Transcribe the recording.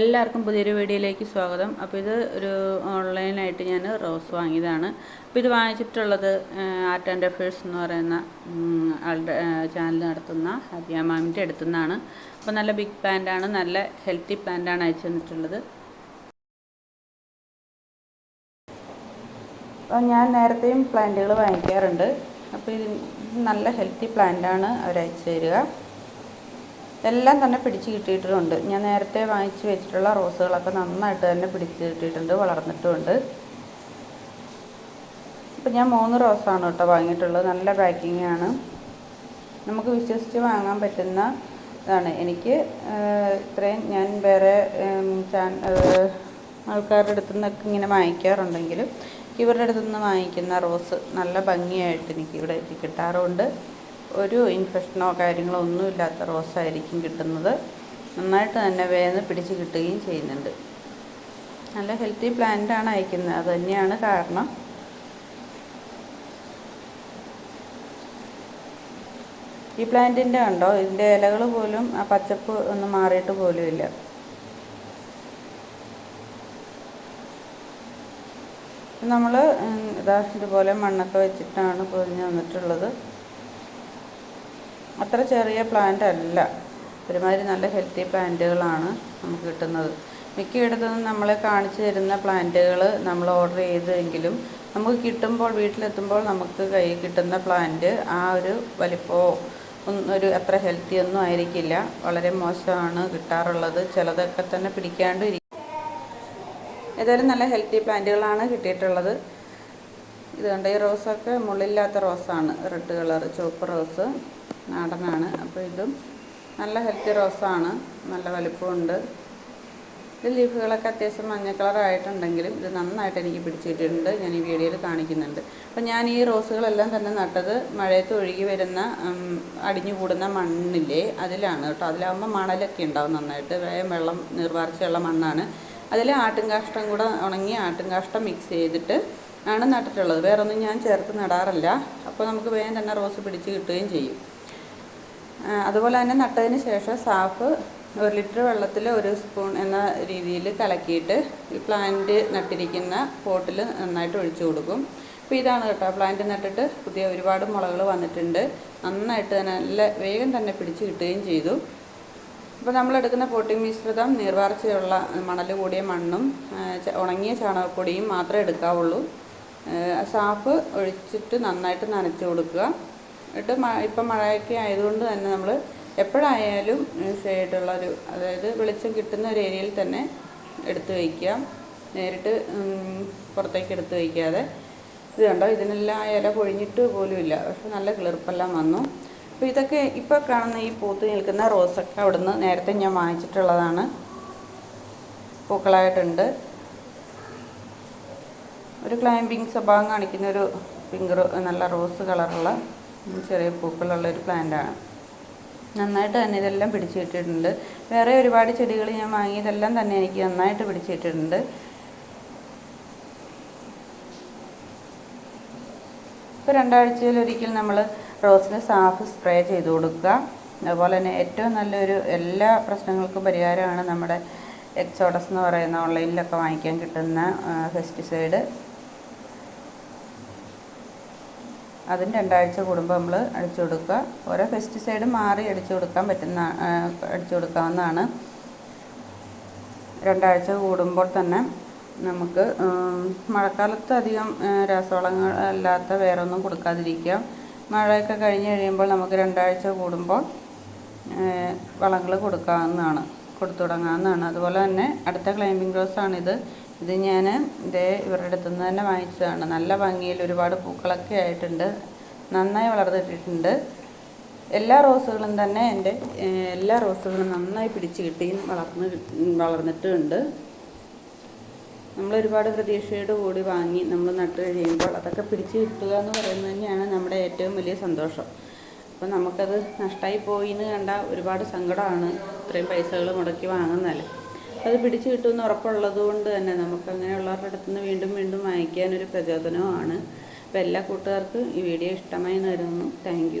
എല്ലാവർക്കും പുതിയൊരു വീഡിയോയിലേക്ക് സ്വാഗതം. അപ്പോൾ ഇത് ഒരു ഓൺലൈനായിട്ട് ഞാൻ റോസ് വാങ്ങിയതാണ്. അപ്പോൾ ഇത് വാങ്ങിച്ചിട്ടുള്ളത് ആർട്ട് ആൻഡ് അഫേഴ്സ് എന്ന് പറയുന്ന ആളുടെ ചാനൽ നടത്തുന്ന ഹദിയ മാമിന്റെ അടുത്തു നിന്നാണ് അപ്പോൾ നല്ല ബിഗ് പ്ലാന്റാണ് നല്ല ഹെൽത്തി പ്ലാന്റാണ് അയച്ചു തന്നിട്ടുള്ളത്. അപ്പോൾ ഞാൻ നേരത്തെയും പ്ലാന്റുകൾ വാങ്ങിക്കാറുണ്ട്. അപ്പോൾ ഇത് നല്ല ഹെൽത്തി പ്ലാന്റാണ് അവർ തരിക. എല്ലാം തന്നെ പിടിച്ച് കിട്ടിയിട്ടുണ്ട്. ഞാൻ നേരത്തെ വാങ്ങിച്ച് വെച്ചിട്ടുള്ള റോസുകളൊക്കെ നന്നായിട്ട് തന്നെ പിടിച്ച് കിട്ടിയിട്ടുണ്ട് വളർന്നിട്ടുമുണ്ട്. ഇപ്പം ഞാൻ മൂന്ന് റോസാണ് കേട്ടോ വാങ്ങിയിട്ടുള്ളത്. നല്ല പാക്കിംഗ് ആണ്. നമുക്ക് വിശ്വസിച്ച് വാങ്ങാൻ പറ്റുന്ന ഇതാണ്. എനിക്ക് ഇത്രയും ഞാൻ വേറെ ചാൻ ആൾക്കാരുടെ അടുത്തു നിന്നൊക്കെ ഇങ്ങനെ വാങ്ങിക്കാറുണ്ടെങ്കിലും ഇവരുടെ അടുത്തു നിന്ന് വാങ്ങിക്കുന്ന റോസ് നല്ല ഭംഗിയായിട്ട് എനിക്ക് ഇവിടെ കിട്ടാറുണ്ട്. ഒരു ഇൻഫെക്ഷനോ കാര്യങ്ങളോ ഒന്നും ഇല്ലാത്ത റോസായിരിക്കും കിട്ടുന്നത്. നന്നായിട്ട് തന്നെ വേഗം പിടിച്ച് കിട്ടുകയും ചെയ്യുന്നുണ്ട്. നല്ല ഹെൽത്തി പ്ലാന്റാണ് അയക്കുന്നത്. അത് തന്നെയാണ് കാരണം. ഈ പ്ലാന്റിന്റെ ഉണ്ടോ ഇതിന്റെ ഇലകൾ പോലും ആ പച്ചപ്പ് ഒന്നും മാറിയിട്ട് പോലും ഇല്ല. നമ്മൾ ഇതാ ഇതുപോലെ മണ്ണൊക്കെ വെച്ചിട്ടാണ് പൊതിഞ്ഞ് വന്നിട്ടുള്ളത്. അത്ര ചെറിയ പ്ലാന്റ് അല്ല. ഒരുമാതിരി നല്ല ഹെൽത്തി പ്ലാന്റുകളാണ് നമുക്ക് കിട്ടുന്നത്. മിക്കയിടത്തുനിന്നും നമ്മളെ കാണിച്ചു തരുന്ന പ്ലാന്റുകൾ നമ്മൾ ഓർഡർ ചെയ്തെങ്കിലും നമുക്ക് കിട്ടുമ്പോൾ വീട്ടിലെത്തുമ്പോൾ നമുക്ക് കൈ കിട്ടുന്ന പ്ലാന്റ് ആ ഒരു വലിപ്പമോ ഒരു അത്ര ഹെൽത്തി ഒന്നും ആയിരിക്കില്ല. വളരെ മോശമാണ് കിട്ടാറുള്ളത്. ചിലതൊക്കെ തന്നെ പിടിക്കാണ്ടും ഇരിക്കും ഏതായാലും നല്ല ഹെൽത്തി പ്ലാന്റുകളാണ് കിട്ടിയിട്ടുള്ളത്. ഇത് കണ്ട? ഈ റോസൊക്കെ മുള്ളില്ലാത്ത റോസാണ് റെഡ് കളർ ചുവപ്പ് റോസ് നാടനാണ്. അപ്പോൾ ഇതും നല്ല ഹെൽത്തി റോസാണ്. നല്ല വലിപ്പമുണ്ട്. ഇത് ലീഫുകളൊക്കെ അത്യാവശ്യം മഞ്ഞ കളറായിട്ടുണ്ടെങ്കിലും ഇത് നന്നായിട്ട് എനിക്ക് പിടിച്ചിട്ടുണ്ട്. ഞാൻ ഈ വീഡിയോയിൽ കാണിക്കുന്നുണ്ട്. അപ്പോൾ ഞാൻ ഈ റോസുകളെല്ലാം തന്നെ നട്ടത് മഴയത്ത് ഒഴുകി വരുന്ന അടിഞ്ഞു കൂടുന്ന മണ്ണില്ലേ അതിലാണ് കേട്ടോ. അതിലാവുമ്പോൾ മണലൊക്കെ ഉണ്ടാവും നന്നായിട്ട്. വേഗം വെള്ളം നിർവാർച്ചയുള്ള മണ്ണാണ്. അതിൽ ആട്ടുംകാഷ്ടം കൂടെ ഉണങ്ങി ആട്ടുംകാഷ്ടം മിക്സ് ചെയ്തിട്ട് ആണ് നട്ടിട്ടുള്ളത്. വേറൊന്നും ഞാൻ ചേർത്ത് നടാറില്ല. അപ്പോൾ നമുക്ക് വേഗം തന്നെ റോസ് പിടിച്ച് കിട്ടുകയും ചെയ്യും. അതുപോലെ തന്നെ നട്ടതിന് ശേഷം സാഫ് ഒരു ലിറ്റർ വെള്ളത്തിൽ ഒരു സ്പൂൺ എന്ന രീതിയിൽ കലക്കിയിട്ട് ഈ പ്ലാന്റ് നട്ടിരിക്കുന്ന പോട്ടിൽ നന്നായിട്ട് ഒഴിച്ചു കൊടുക്കും. അപ്പോൾ ഇതാണ് കേട്ടോ പ്ലാന്റ് നട്ടിട്ട് പുതിയ ഒരുപാട് മുളകൾ വന്നിട്ടുണ്ട്. നന്നായിട്ട് തന്നെ നല്ല വേഗം തന്നെ പിടിച്ച് കിട്ടുകയും ചെയ്തു. അപ്പോൾ നമ്മളെടുക്കുന്ന പോട്ടിംഗ് മിശ്രിതം നീർവാർച്ചയുള്ള മണൽ കൂടിയ മണ്ണും ഉണങ്ങിയ ചാണകപ്പൊടിയും മാത്രമേ എടുക്കാവുള്ളൂ. സാഫ് ഒഴിച്ചിട്ട് നന്നായിട്ട് നനച്ച് കൊടുക്കുക. മ ഇപ്പം മഴയൊക്കെ ആയതുകൊണ്ട് തന്നെ നമ്മൾ എപ്പോഴായാലും ഷെയ്ഡുള്ള ഒരു അതായത് വെളിച്ചം കിട്ടുന്ന ഒരു ഏരിയയിൽ തന്നെ എടുത്ത് വയ്ക്കുക. നേരിട്ട് പുറത്തേക്ക് എടുത്ത് വയ്ക്കാതെ. ഇത് കണ്ടോ? ഇതിനെല്ലാം ഇല പൊഴിഞ്ഞിട്ട് പോലും ഇല്ല. പക്ഷെ നല്ല കിളിർപ്പെല്ലാം വന്നു. അപ്പോൾ ഇതൊക്കെ ഇപ്പോൾ കാണുന്ന ഈ പൂത്ത് നിൽക്കുന്ന റോസൊക്കെ അവിടുന്ന് നേരത്തെ ഞാൻ വാങ്ങിച്ചിട്ടുള്ളതാണ്. പൂക്കളായിട്ടുണ്ട്. ഒരു ക്ലൈമ്പിങ് സ്വഭാവം കാണിക്കുന്ന ഒരു പിങ്ക് നല്ല റോസ് കളറുള്ള ചെറിയ പൂക്കളുള്ള ഒരു പ്ലാന്റാണ് നന്നായിട്ട് തന്നെ ഇതെല്ലാം പിടിച്ചു കിട്ടിയിട്ടുണ്ട് വേറെ ഒരുപാട് ചെടികൾ ഞാൻ വാങ്ങിയതെല്ലാം തന്നെ എനിക്ക് നന്നായിട്ട് പിടിച്ചു കിട്ടിയിട്ടുണ്ട് ഇപ്പോൾ രണ്ടാഴ്ചയിലൊരിക്കൽ നമ്മൾ റോസിന് സാഫ് സ്പ്രേ ചെയ്ത് കൊടുക്കുക. അതുപോലെ തന്നെ ഏറ്റവും നല്ലൊരു എല്ലാ പ്രശ്നങ്ങൾക്കും പരിഹാരമാണ് നമ്മുടെ എക്സോഡസ് എന്ന് പറയുന്ന ഓൺലൈനിലൊക്കെ വാങ്ങിക്കാൻ കിട്ടുന്ന പെസ്റ്റിസൈഡ് അതിന് രണ്ടാഴ്ച കൂടുമ്പോൾ നമ്മൾ അടിച്ചു കൊടുക്കുക. ഓരോ പെസ്റ്റിസൈഡ് മാറി അടിച്ചു കൊടുക്കാൻ പറ്റുന്ന അടിച്ചു കൊടുക്കാവുന്നതാണ്. രണ്ടാഴ്ച കൂടുമ്പോൾ തന്നെ നമുക്ക് മഴക്കാലത്ത് അധികം രാസവളങ്ങൾ അല്ലാത്ത വേറെ ഒന്നും കൊടുക്കാതിരിക്കുക. മഴയൊക്കെ കഴിഞ്ഞ് കഴിയുമ്പോൾ നമുക്ക് രണ്ടാഴ്ച കൂടുമ്പോൾ വളങ്ങൾ കൊടുക്കാവുന്നതാണ് കൊടുത്തു തുടങ്ങാവുന്നതാണ്. അതുപോലെ തന്നെ അടുത്ത ക്ലൈമ്പിംഗ് റോസാണിത് ഇത് ഞാൻ ഇതേ ഇവരുടെ അടുത്ത് നിന്ന് തന്നെ വാങ്ങിച്ചതാണ്. നല്ല ഭംഗിയിൽ ഒരുപാട് പൂക്കളൊക്കെ ആയിട്ടുണ്ട്. നന്നായി വളർന്നിട്ടിട്ടുണ്ട്. എല്ലാ റോസുകളും തന്നെ എന്റെ എല്ലാ റോസുകളും നന്നായി പിടിച്ച് കിട്ടിയും വളർന്ന് വളർന്നിട്ടുണ്ട്. നമ്മൾ ഒരുപാട് പ്രതീക്ഷയോട് കൂടി വാങ്ങി നമ്മൾ നട്ട് കഴിയുമ്പോൾ അതൊക്കെ പിടിച്ച് കിട്ടുക എന്ന് പറയുന്നത് തന്നെയാണ് നമ്മുടെ ഏറ്റവും വലിയ സന്തോഷം. അപ്പോൾ നമുക്കത് നഷ്ടമായി പോയി എന്ന് കണ്ടാൽ ഒരുപാട് സങ്കടമാണ്. ഇത്രയും പൈസകൾ മുടക്കി വാങ്ങുന്നതല്ലേ. അത് പിടിച്ചു കിട്ടുമെന്ന് ഉറപ്പുള്ളത് കൊണ്ട് തന്നെ നമുക്ക് അങ്ങനെയുള്ളവരുടെ അടുത്ത് നിന്ന് വീണ്ടും വീണ്ടും വാങ്ങിക്കാനൊരു പ്രചോദനവുമാണ്. അപ്പോൾ എല്ലാ കൂട്ടുകാർക്കും ഈ വീഡിയോ ഇഷ്ടമായി എന്ന് കരുതുന്നു. താങ്ക്